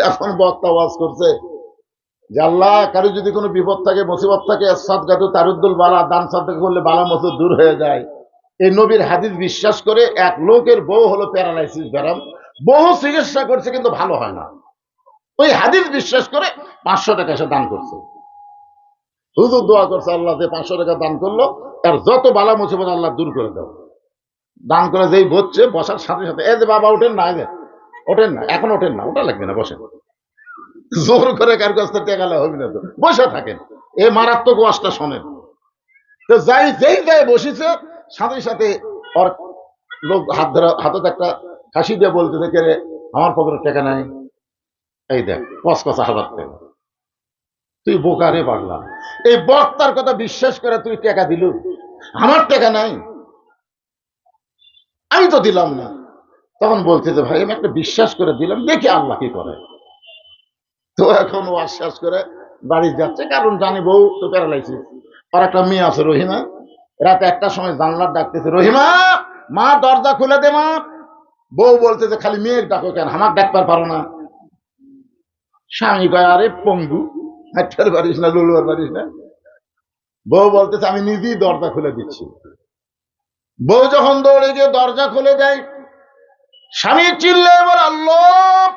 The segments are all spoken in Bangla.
এখন বক্তা ওয়াজ করছে। যে আল্লাহ কারও যদি কোনো বিপদ থাকে মুসিবত থাকে সাদগাতু তারুদ্দুল বালা দান সাদকা করলে বালা মসুদ দূর হয়ে যায়। এই নবীর হাদিস বিশ্বাস করে এক লোকের বউ হলো প্যারালাইসিস ব্যারাম। বহু চিকিৎসা করছে কিন্তু ভালো হয় না। ওই হাদিস বিশ্বাস করে পাঁচশো টাকা সে দান করছে। হুজুর দোয়া করছে আল্লাহ যে পাঁচশো টাকা দান করল আর যত বালা মুসিবত আল্লাহ দূর করে দাও। দান করে যেই বসছে বসার সাথে সাথে এই যে বাবা ওঠেন না যে, ওঠেন না, এখন ওঠেন না ওটা লাগবে না, বসেন। জোর করে কার কাছ থেকে টেকালে হবে না তো। বসে থাকেন, এ মারাত্মক ওয়াজটা শোনেন। তো যাই, যেই যায় বসেছে, সাথে সাথে ওর লোক হাত ধরা, হাতে একটা হাসি দিয়ে বলতেছে কে রে, আমার পকেটে টাকা নাই। এই দেখ কসকসা হাজার টাকা। তুই বোকারে পারলাম এই বক্তার কথা বিশ্বাস করে তুই টাকা দিলু। আমার টাকা নাই। আমি তো দিলাম না। তখন বলছে যে, ভাই, আমি একটা বিশ্বাস করে দিলাম, দেখি আল্লাহ কি করে। তো এখন ও আশ্বাস করে, বাড়ি যাচ্ছে, কারণ জানি বউ তো প্যারালাইসিস আর একটা মেয়ে আছে, রহিমা। রাতে একটার সময় জানলার ডাকতেছে রহিমা, মা, দরজা খুলে দে, মা। বউ বলতেছে খালি মেয়ের ডাকো কেন? আমার ডাকবার পারো না। স্বামী কয়, আরে, পঙ্গু হাঁটার পারিস না, লুলুয়ার পারিস না। বউ বলতেছে, আমি নিজেই দরজা খুলে দিচ্ছি। বউ যখন দৌড়ে গিয়ে দরজা খুলে দেয় স্বামী চিল্লে এবার আল্লাহ,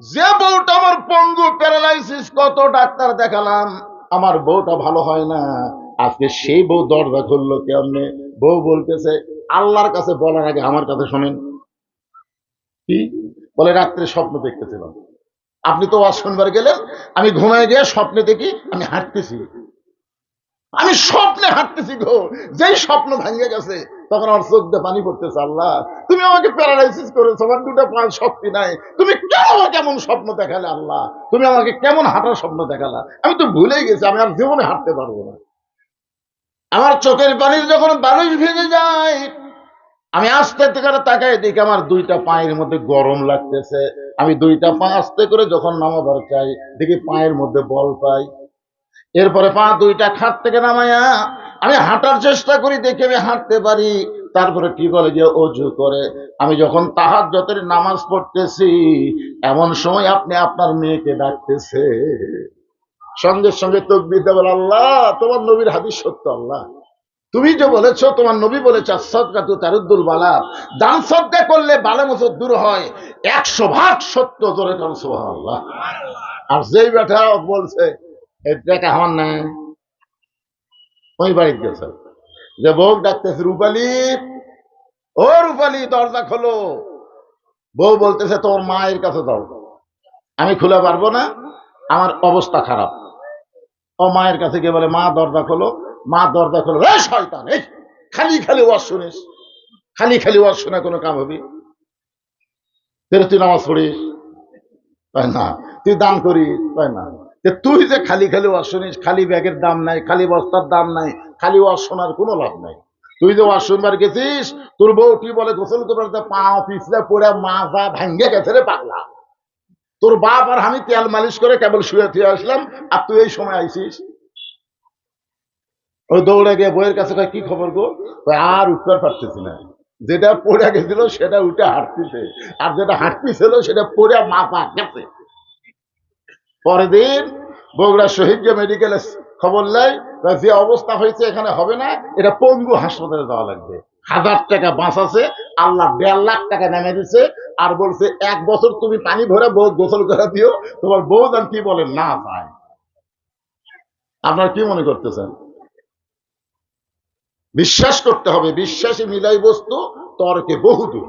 যে বউটা আমার পঙ্গু প্যারালাইসিস, কত ডাক্তার দেখালাম, আমার বউটা ভালো হয় না। আজকে সেই বউ দরজা খুললো কেমনে? বউ বলতেছে, আল্লাহর কাছে বলার আগে আমার কাছে শোনেন। কি? বলে, রাত্রে স্বপ্ন দেখতেছিলাম। আপনি তো ওয়াজ শুনবার গেলেন, আমি ঘুমায় গিয়ে স্বপ্নে দেখি, আমি হাঁটতেছি। আমি স্বপ্নে হাঁটতেছি গো, যেই স্বপ্ন ভেঙে গেছে তখন আমার চোখ দিয়ে পানি পড়তেছে, আল্লাহ। তুমি আমাকে প্যারালাইসিস করেছ, আমার দুটো পা শক্তি নাই। তুমি কেন আমাকে কেমন স্বপ্ন দেখালে, আল্লাহ? তুমি আমাকে কেমন হাঁটার স্বপ্ন দেখালা? আমি তো ভুলেই গেছি, আমি আর জীবনে হাঁটতে পারব না। আমার চোখের পানির যখন বালিশ ভেঙে যায়, আমি আস্তে করে তাকাই দেখি আমার দুইটা পায়ের মধ্যে গরম লাগতেছে। আমি দুইটা পা আস্তে করে যখন নামাবার চাই, দেখি পায়ের মধ্যে বল পাই। এরপরে পা দুইটা খাট থেকে নামাইয়া আমি হাঁটার চেষ্টা করি, দেখে আমি হাঁটতে পারি। তারপরে কি বলে যে, অজু করে। আমি যখন তাহার যতের নামাজ পড়তেছি, এমন সময় আপনি আপনার মেয়েকে ডাকতেছে। সঙ্গে সঙ্গে তকবিতে বলে, আল্লাহ, তোমার নবীর হাদিস সত্য, আল্লাহ। তুমি যে বলেছ, তোমার নবী বলেছে সদকা তু তারুদ্দুল বালা দান সদকা করলে বালা মসুদ দূর হয়। একশো ভাগ সত্য জোরে কারণ আল্লাহ আর যেই ব্যাটা বলছে টাকা আমার নাই। ওই বাড়িতে গেছে। যে বউ ডাকতেছে, রূপালি, ও রূপালি, দরজা খোলো। বউ বলতেছে, তোর মায়ের কাছে দাও আমি খুলে পারব না, আমার অবস্থা খারাপ। ও মায়ের কাছে গিয়ে বলে, মা, দরজা খোলো। মা দরজা খোলো। রে শয়তান, এই খালি খালি ওয়াজ শুনিস। খালি খালি ওয়াজ শোনা কোনো কাম হবি? তুই নামাজ পড়িস? কয় না। তুই দান করিস? কয় না। যে তুই যে খালি খালি ওয়াজ শুনিস, খালি ব্যাগের দাম নাই, খালি বস্তার দাম নাই, খালি ওয়াজ শোনার কোনো লাভ নাই। তুই যে ওয়াজ শুনবার গেছিস, তোর বউ বলে, গোসল করবার পা পিছলে পড়ে মাজা ভাঙ্গে গেছে রে পাগলা। তোর বাপ আর আমি তেল মালিশ করে কেবল শুয়ে থুয়ে আসলাম, আর তুই এই সময় আইসিস ওই দৌড়ে গিয়ে বইয়ের কাছে কি খবর গো? আর উঠতে পারতেছি না। যেটা পড়ে গেছিল, সেটা উঠে হাঁটতেছে। আর যেটা হাঁটতেছিল, সেটা পড়ে মাপা গেছে। পরের দিন বগুড়া শহীদ যে মেডিকেলে খবর নেয় যে অবস্থা হয়েছে, এখানে হবে না, এটা পঙ্গু হাসপাতালে যাওয়া লাগবে। হাজার টাকা বাঁচাছে আল্লাহ দেড় লাখ টাকা নেমে দিছে, আর বলছে, এক বছর তুমি পানি ভরে বউ গোসল করে দিও, তোমার বউ যান কি বলে, না চায় আপনারা কি মনে করতেছেন? বিশ্বাস করতে হবে, বিশ্বাসী মিলাই বস্তু, তর্কে বহুদূর।